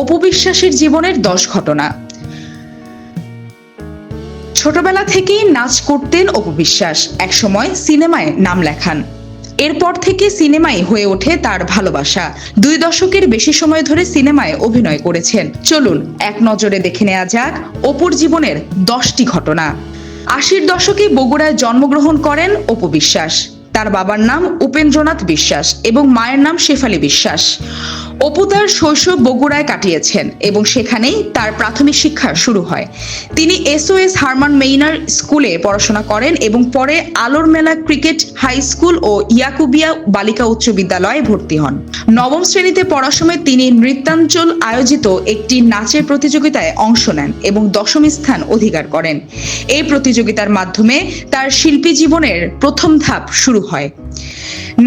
অপবিশ্বাসের জীবনের দশ ঘটনা। ছোটবেলা থেকেই নাচ করতেন অপবিশ্বাস। একসময় সিনেমায় নাম লেখান। এরপর থেকে সিনেমাই হয়ে ওঠে তার ভালোবাসা। দুই দশকের বেশি সময় ধরে সিনেমায় অভিনয় করেছেন। চলুন এক নজরে দেখে নেওয়া যাক অপুর জীবনের দশটি ঘটনা। আশির দশকে বগুড়ায় জন্মগ্রহণ করেন অপু বিশ্বাস তার বাবার নাম উপেন্দ্রনাথ বিশ্বাস এবং মায়ের নাম শেফালি বিশ্বাস। অপু তার শৈশব বগুড়ায় কাটিয়েছেন এবং সেখানেই তার প্রাথমিক শিক্ষা শুরু হয়। তিনি এসওএস হারমান মেইনার স্কুলে পড়াশোনা করেন এবং পরে আলোর মেলা ক্রিকেট হাই স্কুল ও ইয়াকুবিয়া বালিকা উচ্চ বিদ্যালয়ে ভর্তি হন। নবম শ্রেণীতে পড়ার সময় তিনি নৃত্যাঞ্চল আয়োজিত একটি নাচের প্রতিযোগিতায় অংশ নেন এবং দশম স্থান অধিকার করেন। এই প্রতিযোগিতার মাধ্যমে তার শিল্পী জীবনের প্রথম ধাপ শুরু হয়।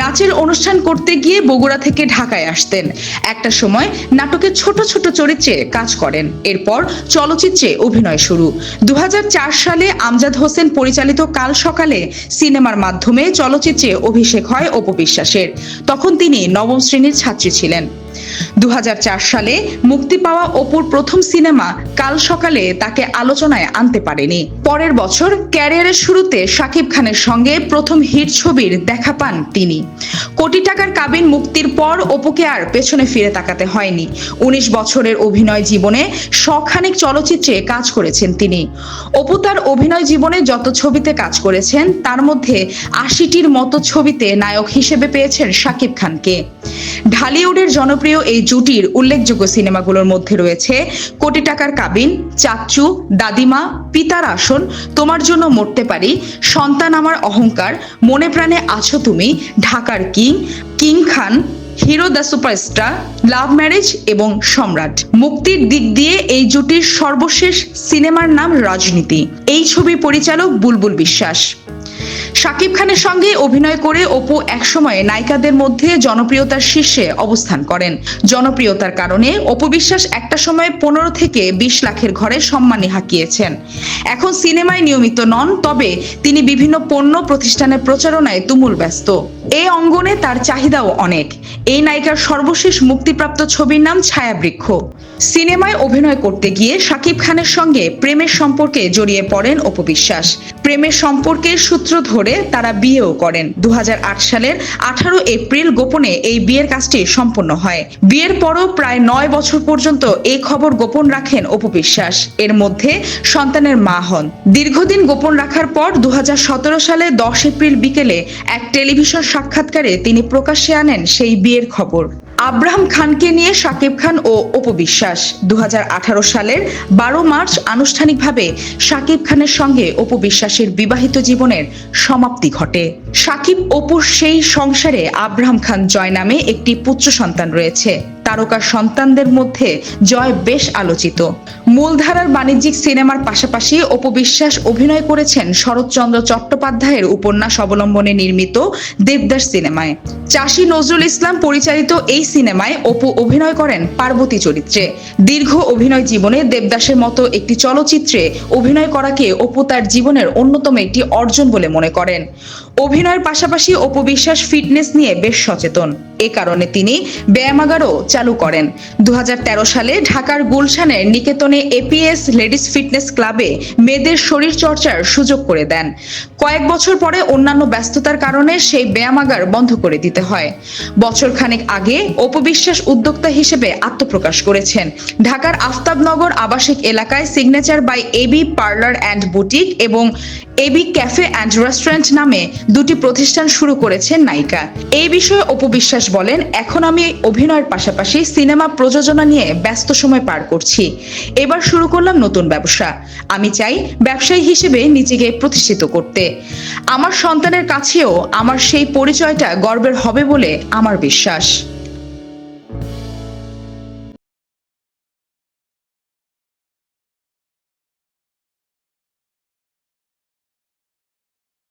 নাচের অনুষ্ঠান করতে গিয়ে বগুড়া থেকে ঢাকায় আসতেন। একটা সময় নাটকে ছোট ছোট চরিত্রে কাজ করেন। এরপর চলচ্চিত্রে অভিনয় শুরু। দু হাজার চার সালে আমজাদ হোসেন পরিচালিত কাল সকালে সিনেমার মাধ্যমে চলচ্চিত্রে অভিষেক হয় অপবিশ্বাসের তখন তিনি নবম শ্রেণির ছাত্রী ছিলেন। দু হাজার চার সালে মুক্তি পাওয়া অপুর প্রথম সিনেমা কাল সকালে তাকে আলোচনায় আনতে পারেনি। পরের বছর ক্যারিয়ারের শুরুতে শাকিব খানের সঙ্গে প্রথম হিট ছবির দেখা পান তিনি। কোটি টাকার কাবিন মুক্তির পর অপুকে আর পেছনে ফিরে তাকাতে হয়নি। উনিশ বছরের অভিনয় জীবনে শখানেক চলচ্চিত্রে কাজ করেছেন তিনি। অপু তার অভিনয় জীবনে যত ছবিতে কাজ করেছেন, তার মধ্যে আশিটির মতো ছবিতে নায়ক হিসেবে পেয়েছেন শাকিব খানকে। ঢালিউডের জনপ্রিয় এই জুটির উল্লেখযোগ্য সিনেমাগুলোর মধ্যে রয়েছে কোটি টাকার কাবিন চাচ্চু দাদিমা, পিতার আসন, তোমার জন্য মরতে পারি, সন্তান আমার অহংকার, মনে প্রাণে আছো তুমি, ঢাকার king king Khan, hero the superstar, love marriage এবং সম্রাট। মুক্তির দিক দিয়ে এই জুটির সর্বশেষ সিনেমার নাম রাজনীতি। এই ছবির পরিচালক বুলবুল বিশ্বাস। শাকিব খানের সঙ্গে অভিনয় করে অপু একসময় নায়িকাদের মধ্যে জনপ্রিয়তার শীর্ষে অবস্থান করেন। জনপ্রিয়তার কারণে অপু বিশ্বাস একটা সময় পনেরো থেকে বিশ লাখের ঘরে সম্মানী হাঁকিয়েছেন। এখন সিনেমায় নিয়মিত নন, তবে তিনি বিভিন্ন পণ্য প্রতিষ্ঠানের প্রচারণায় তুমুল ব্যস্ত। এই অঙ্গনে তার চাহিদাও অনেক। এই নায়িকার সর্বশেষ মুক্তিপ্রাপ্ত ছবির নাম ছায়াবৃক্ষ। সিনেমায় অভিনয় করতে গিয়ে শাকিব খানের সঙ্গে প্রেমের সম্পর্কে জড়িয়ে পড়েন অপবিশ্বাস। প্রেমের সম্পর্কের সূত্র ধরে তারা বিয়েও করেন। দু হাজার আট সালের আঠারো এপ্রিল গোপনে এই বিয়ের কাজটি সম্পন্ন হয়। বিয়ের পরও প্রায় নয় বছর পর্যন্ত এই খবর গোপন রাখেন অপবিশ্বাস। এর মধ্যে সন্তানের মা হন। দীর্ঘদিন গোপন রাখার পর দু হাজার সতেরো সালে দশ এপ্রিল বিকেলে এক টেলিভিশন সাক্ষাৎকারে তিনি প্রকাশ্যে আনেন সেই বিয়ের খবর। আব্রাহাম খানকে নিয়ে সাকিব খান ও অপবিশ্বাস দু হাজার আঠারো সালের বারো মার্চ আনুষ্ঠানিকভাবে সাকিব খানের সঙ্গে অপবিশ্বাসের বিবাহিত জীবনের সমাপ্তি ঘটে। সাকিব অপুর সেই সংসারে আব্রাহাম খান জয় নামে একটি পুত্র সন্তান রয়েছে। তারকা সন্তানদের মধ্যে জয় বেশ আলোচিত। মূলধারার বাণিজ্যিক সিনেমার পাশাপাশি অপবিশ্বাস অভিনয় করেছেন শরৎচন্দ্র চট্টোপাধ্যায়ের উপন্যাস অবলম্বনে নির্মিত দেবদাস সিনেমায়। চাষী নজরুল ইসলাম পরিচালিত এই সিনেমায় অপু অভিনয় করেন পার্বতী চরিত্রে। দীর্ঘ অভিনয় জীবনে দেবদাসের মতো একটি চলচ্চিত্রে অভিনয় করাকে অপু তার জীবনের অন্যতম একটি অর্জন বলে মনে করেন। অভিনয়ের পাশাপাশি অপবিশ্বাস ফিটনেস নিয়ে বেশ সচেতন। এ কারণে তিনি ব্যায়ামাগারও চালু করেন। দুহাজার তেরো সালে ঢাকার গুলশানের নিকেতনে এপিএস লেডিস ফিটনেস ক্লাবে মেয়েদের শরীর চর্চার সুযোগ করে দেন। কয়েক বছর পরে অন্যান্য ব্যস্ততার কারণে সেই ব্যায়ামাগার বন্ধ করে দিতে হয়। বছর খানেক আগে অপবিশ্বাস উদ্যোক্তা হিসেবে আত্মপ্রকাশ করেছেন। ঢাকার আফতাবনগর আবাসিক এলাকায় signature by AB parlour and boutique এবং এবি ক্যাফে অ্যান্ড রেস্টুরেন্ট নামে দুটি প্রতিষ্ঠান শুরু করেছেন নায়িকা। এই বিষয়ে অপবিশ্বাস বলেন, এখন আমি অভিনয়ের পাশাপাশি সিনেমা প্রযোজনা নিয়ে ব্যস্ত সময় পার করছি। এবার শুরু করলাম নতুন ব্যবসা। আমি চাই ব্যবসায়ী হিসেবে নিজেকে প্রতিষ্ঠিত করতে। আমার সন্তানের কাছেও আমার সেই পরিচয়টা গর্বের হবে বলে আমার বিশ্বাস।